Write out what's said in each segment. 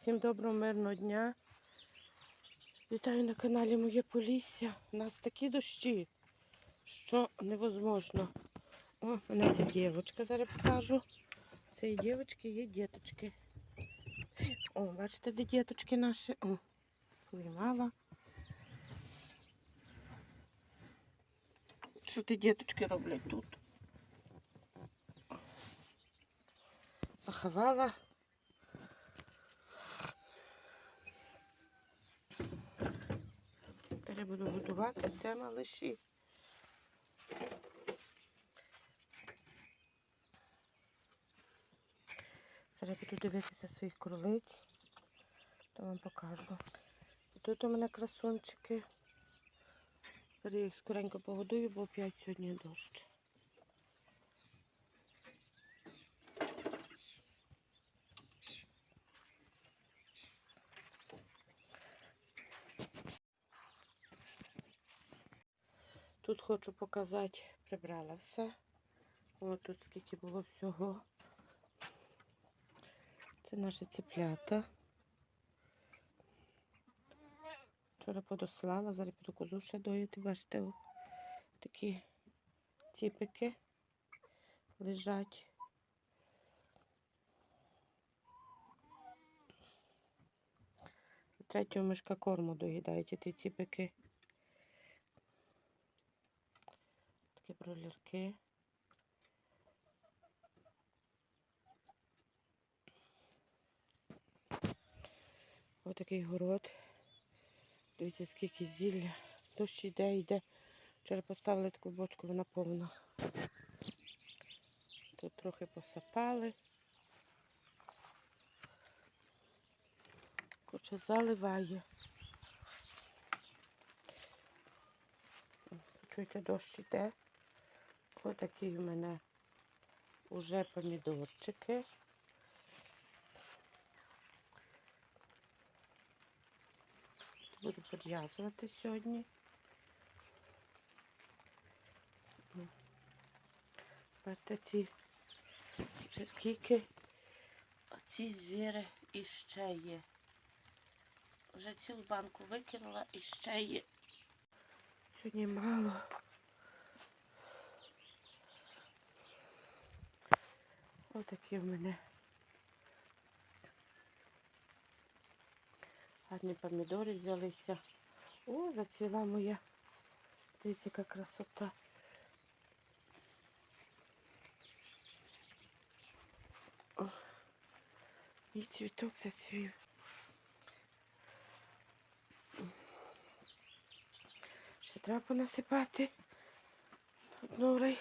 Всім доброго мирного дня. Вітаю на каналі Моє Полісся. У нас такі дощі, що невозможно. О, мене ця дівчинка зараз покажу. Цієї дівчинки є діточки. О, бачите, де діточки наші? О, поймала. Що ті діточки роблять тут? Заховала. Тепер я буду готувати це малиші. Зараз буду дивитися своїх кролиць, то вам покажу. Тут у мене красунчики. Зараз їх скоренько погодую, бо опять сьогодні дощ. Тут хочу показати, прибрала все. О, тут скільки було всього. Це наші ціплята. Вчора подослала, зараз піду козу ще доїти. Бачите, о, такі ціпики лежать. Третього мишка корму доїдають і ціпики. Такі бролерки. Ось такий город. Дивіться, скільки зілля. Дощ йде, йде. Вчора поставили таку бочку, вона повна. Тут трохи посапали. Короче, заливає. Чуєте, дощ йде. Ось такі в мене вже помідорчики. Буду підв'язувати сьогодні. Бачите, ці вже скільки оці звіри іще є. Вже цілу банку викинула і ще є. Сьогодні мало. Отакі в мене гарні помідори взялися. О, зацвіла моя. Дивіться, яка красота. І цвіток зацвів. Ще треба понасипати. Однорий.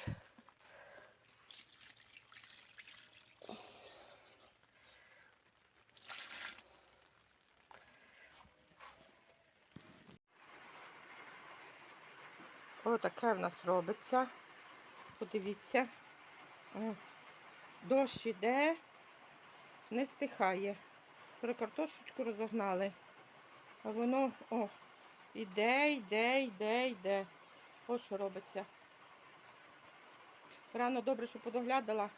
Отаке в нас робиться. Подивіться. О, дощ іде, не стихає. Вчора картошечку розогнали. А воно, о, іде, йде, йде, йде. Ось що робиться. Рано добре, що подоглядала,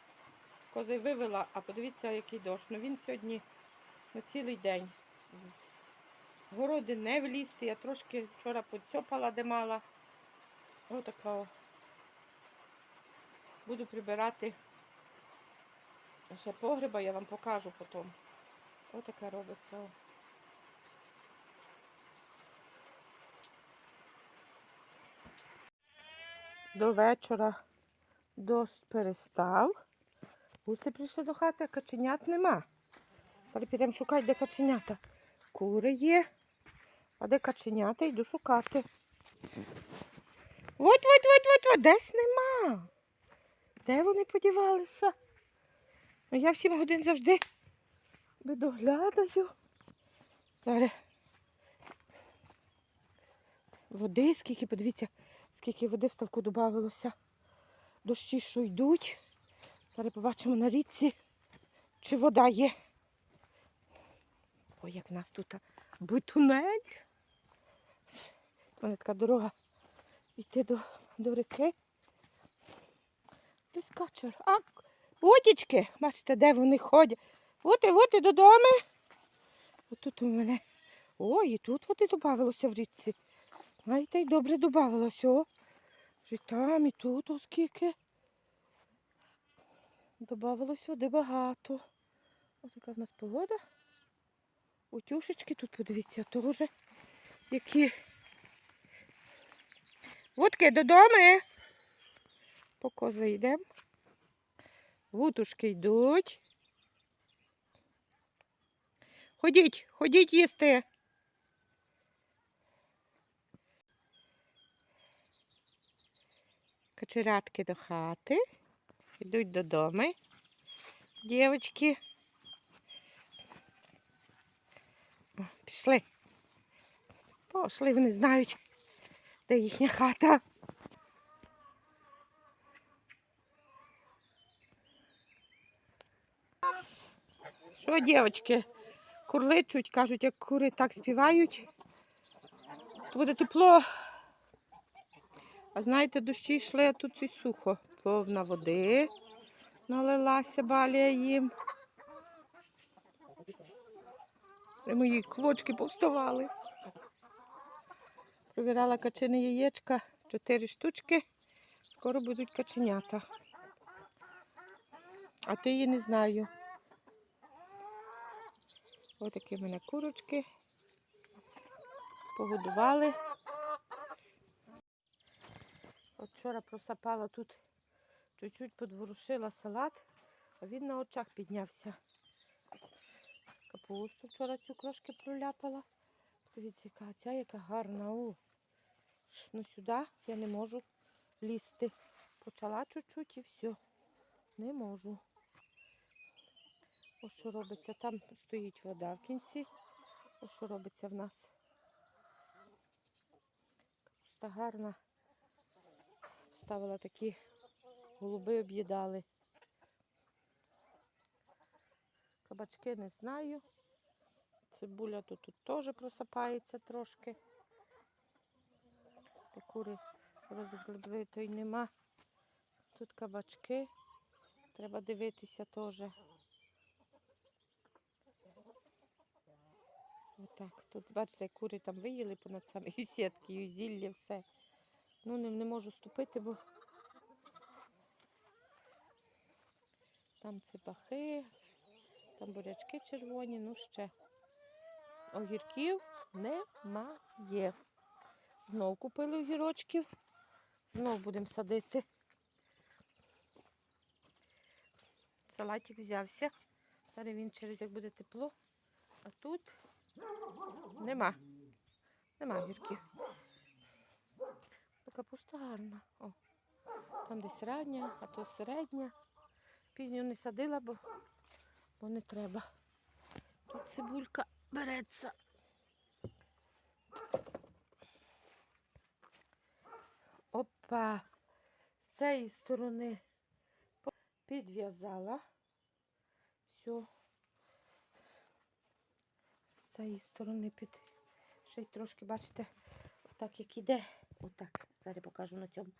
кози вивела, а подивіться, який дощ. Ну він сьогодні на цілий день. В Городи не влізти. Я трошки вчора поцьопала, де мала. Отака. о. Буду прибирати ще погреба, я вам покажу потім. Отаке робиться. До вечора дощ перестав. Гуси прийшли до хати, а каченят нема. Зараз підемо шукати, де каченята. Кури є, а де каченята, йду шукати. От, от, от, от, от, десь нема. Де вони подівалися? Ну, я в 7 годин завжди доглядаю. Зараз води, скільки, подивіться, скільки води в ставку додавалося. Дощі, що йдуть. Зараз побачимо на річці, чи вода є. Ой, як в нас тут бутунель. У мене така дорога йти до, до реки. Десь качер. А, утічки, бачите, де вони ходять. От і от і додому. Отут у мене. Ой, і тут води додавалося в річці. Ай, та й добре додавалося, о. Й там, і тут, оскільки. Добавилось води багато. Ось така в нас погода. Утюшечки тут, подивіться, теж які. Вудки додому. По кози йдемо. Вутушки йдуть. Ходіть, ходіть їсти. Кочератки до хати. Йдуть додому. Дівчатки. О, Пішли. Пошли, вони знають, де їхня хата. Що, дівчатки, курличуть, кажуть, як кури так співають, то буде тепло. А знаєте, дощі йшли, а тут і сухо. Повна води налилася балія їм. Мої квочки повставали. Провірала качини яєчка, чотири штучки. Скоро будуть каченята. А ти її не знаю. Ось такі в мене курочки. Погодували. От вчора просапала тут, чуть-чуть подворушила салат, а він на очах піднявся. Капусту вчора цю трошки проляпала. Дивіться, яка ця яка гарна. О. Ну сюди я не можу лізти. Почала чуть-чуть і все. Не можу. Ось що робиться, там стоїть вода в кінці. Ось що робиться в нас. Капуста гарна. Ставила такі голуби об'їдали. Кабачки не знаю. Цибуля тут, тут теж просапається трошки. Кури розгребли, то й нема. Тут кабачки. Треба дивитися теж. Отак. Тут, бачите, кури там виїли понад самі сітки, і зілля, все. Ну, не, не можу ступити, бо там цибахи, там бурячки червоні, ну ще. Огірків немає. Знов купили огірочків. Знов будемо садити. Салатик взявся. Зараз він через як буде тепло. А тут нема. Нема огірків. Ну, капуста гарна. О, там десь рання, а то середня. Пізню не садила, бо, бо не треба. Тут цибулька береться. Опа, з цієї сторони підв'язала. Все. З цієї сторони під ще й трошки, бачите, отак як іде. Отак. Зараз покажу на цьому.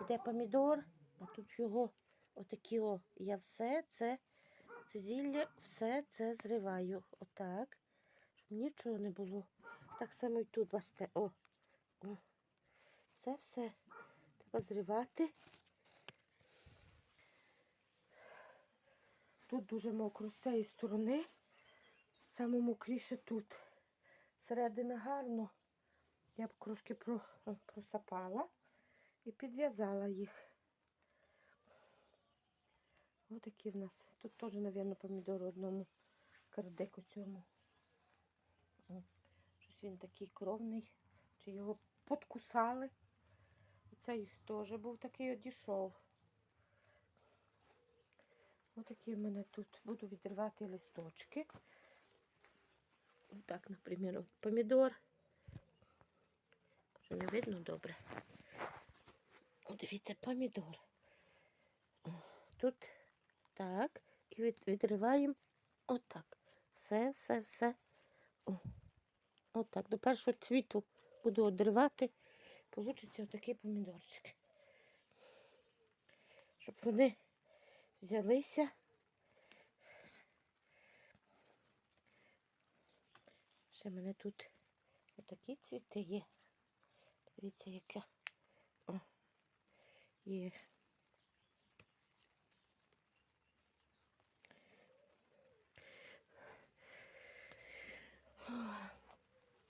Іде помідор, а тут його отакі о. Я все це, це зілля, все це зриваю. Отак. Щоб нічого не було. Так само і тут, бачите, о. о. Все, все. Тут дуже мокро з цієї сторони. Саме мокріше тут. Середина гарно. Я б трошки просапала і підв'язала їх. Ось такі в нас. Тут теж, мабуть, помідор одному кардеку цьому. Щось він такий кровний. Чи його подкусали. Цей теж був такий одійшов. Ось такі в мене тут. Буду відривати листочки. Отак, наприклад, помідор. Що не видно добре. О, дивіться, помідор. Тут так. І від, відриваємо отак. Все, все, все. О, отак. До першого цвіту буду одривати. Получиться отакий помідорчик. Щоб вони взялися. Ще в мене тут отакі цвіти є. Дивіться, яке О, є.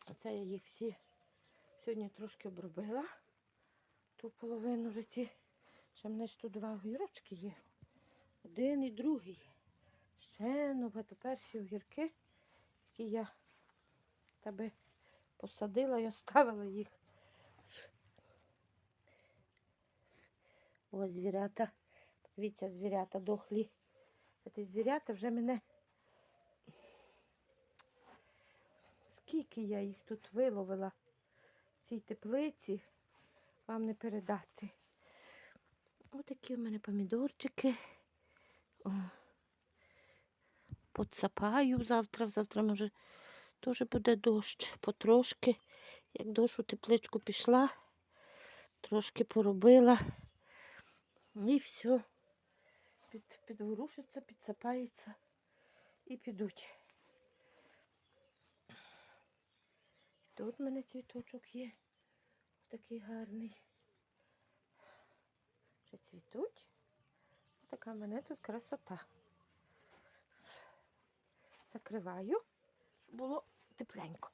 Оце я їх всі сьогодні трошки обробила. Ту половину ці. Ще мене ж тут два огірочки є. Один і другий. Ще набагато перші огірки, які я тебе посадила і оставила їх. Ось звірята. Дивіться, звірята дохлі. Ці звірята вже мене. Скільки я їх тут виловила цій теплиці, вам не передати. Отакі в мене помідорчики. Подсапаю завтра. Завтра, може, теж буде дощ. Потрошки. Як дощ у тепличку пішла, трошки поробила. І все. Під, підворушиться, підсапається і підуть. І тут в мене цвіточок є. Такий гарний. Ще цвітуть. Така в мене тут красота. Закриваю, щоб було тепленько.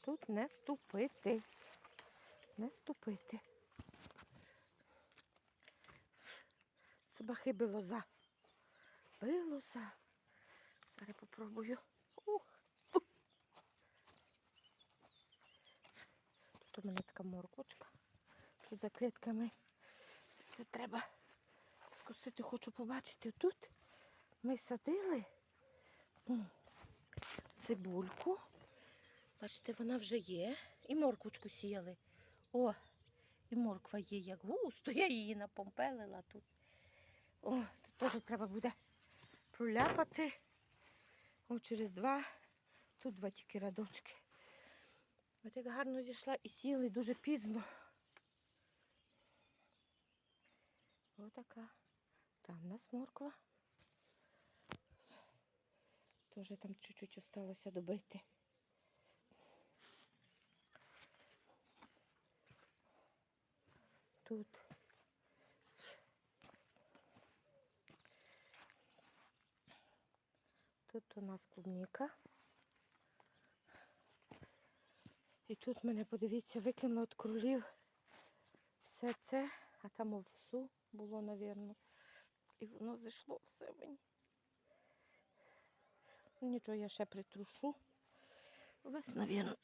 Тут не ступити. Не ступити. Собахи билоза. Билоза. Зараз попробую. Тут у мене така морквочка. Тут за клітками. Це треба скосити, хочу побачити. Тут ми садили цибульку. Бачите, вона вже є. І морквочку сіяли. О, і морква є як густо. Я її напомпелила тут. О, тут теж треба буде проляпати. О, через два. Тут два тільки радочки. От як гарно зійшла і сіли дуже пізно. Отака. Там у нас морква. Тоже там чуть-чуть осталося добити. Тут. Тут у нас клубніка. І тут мене, подивіться, викинуло від кролів все це, а там овсу було, напевно. І воно зайшло все мені. Ну, Нічого, я ще притрушу. Весь, напевно.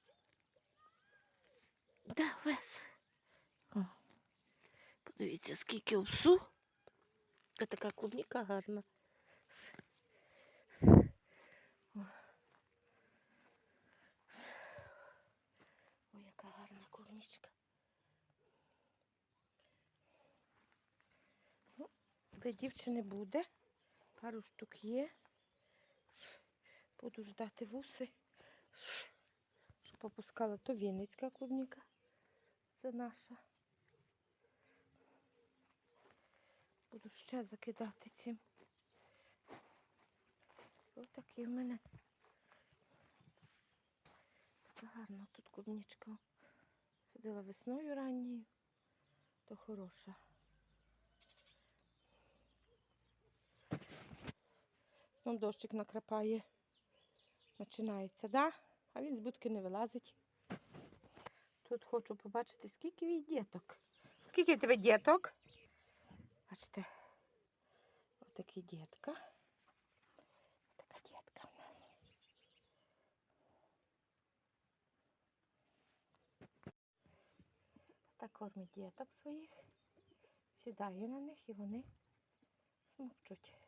Да, весь. О. Подивіться, скільки овсу. А така клубніка гарна. О. Ой, яка гарна клубничка. Ну, ви дівчини буде. Пару штук є. Буду ждати вуси. Щоб попускала то Вінницька клубніка. Це наша. Буду ще закидати цим. Ось такий в мене. Така гарна тут клубничка. Сидила весною ранньою, то хороша. Там дощик накрапає. Починається, да? А він з будки не вилазить. Тут хочу побачити, скільки від діток. Скільки тебе діток? Бачите, отакі дітка. Така дітка в нас. Так кормить діток своїх. Сідає на них і вони смокчуть.